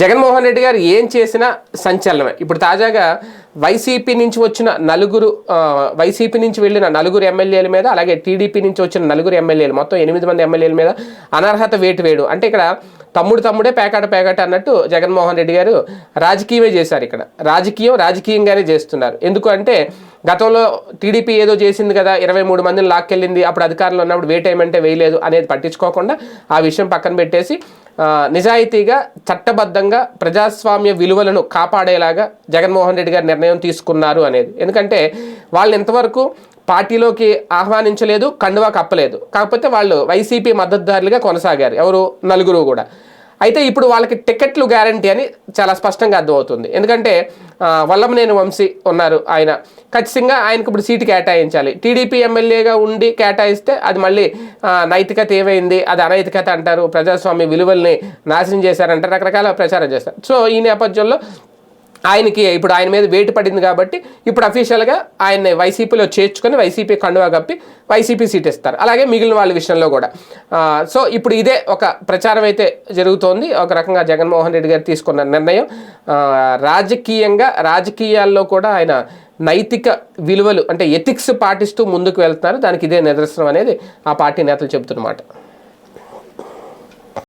జగన్మోహన్ రెడ్డి గారు ఏం చేసినా సంచలనమే. ఇప్పుడు తాజాగా వైసీపీ నుంచి వచ్చిన నలుగురు వైసీపీ నుంచి వెళ్ళిన నలుగురు ఎమ్మెల్యేల మీద అలాగే టీడీపీ నుంచి వచ్చిన నలుగురు ఎమ్మెల్యేలు మొత్తం ఎనిమిది మంది ఎమ్మెల్యేల మీద అనర్హత వేటు వేయడం. అంటే ఇక్కడ తమ్ముడు తమ్ముడే పేకాట పేకాట అన్నట్టు జగన్మోహన్ రెడ్డి గారు రాజకీయమే చేశారు ఇక్కడ. రాజకీయం రాజకీయంగానే చేస్తున్నారు. ఎందుకు అంటే గతంలో టీడీపీ ఏదో చేసింది కదా ఇరవై మూడు మందిని లాక్కెళ్ళింది అప్పుడు అధికారంలో ఉన్నప్పుడు వేటేయమంటే వేయలేదు అనేది పట్టించుకోకుండా ఆ విషయం పక్కన పెట్టేసి నిజాయితీగా చట్టబద్ధంగా ప్రజాస్వామ్య విలువలను కాపాడేలాగా జగన్మోహన్ రెడ్డి గారు నిర్ణయం తీసుకున్నారు అనేది. ఎందుకంటే వాళ్ళు ఇంతవరకు పార్టీలోకి ఆహ్వానించలేదు కండువా కప్పలేదు. కాకపోతే వాళ్ళు వైసీపీ మద్దతుదారులుగా కొనసాగారు. ఎవరు? నలుగురు కూడా. అయితే ఇప్పుడు వాళ్ళకి టికెట్లు గ్యారంటీ అని చాలా స్పష్టంగా అర్థమవుతుంది. ఎందుకంటే వల్లమనేని వల్లభనేని వంశీ ఉన్నారు ఆయన. ఖచ్చితంగా ఆయనకు ఇప్పుడు సీటు కేటాయించాలి. టీడీపీ ఎమ్మెల్యేగా ఉండి కేటాయిస్తే అది మళ్ళీ నైతికత ఏమైంది? అది అనైతికత అంటారు. ప్రజాస్వామ్య విలువల్ని నాశనం చేశారంటారు. రకరకాల ప్రచారం చేస్తారు. సో ఈ నేపథ్యంలో ఆయనకి ఇప్పుడు ఆయన మీద వేటు పడింది కాబట్టి ఇప్పుడు అఫీషియల్గా ఆయన్ని వైసీపీలో చేర్చుకొని వైసీపీ కండువా కప్పి వైసీపీ సీట్ ఇస్తారు. అలాగే మిగిలిన వాళ్ళ విషయంలో కూడా. సో ఇప్పుడు ఇదే ఒక ప్రచారం అయితే జరుగుతోంది. ఒక రకంగా జగన్మోహన్ రెడ్డి గారు తీసుకున్న నిర్ణయం. రాజకీయంగా రాజకీయాల్లో కూడా ఆయన నైతిక విలువలు అంటే ఎథిక్స్ పాటిస్తూ ముందుకు వెళ్తున్నారు. దానికి ఇదే నిదర్శనం అనేది ఆ పార్టీ నేతలు చెబుతున్నమాట.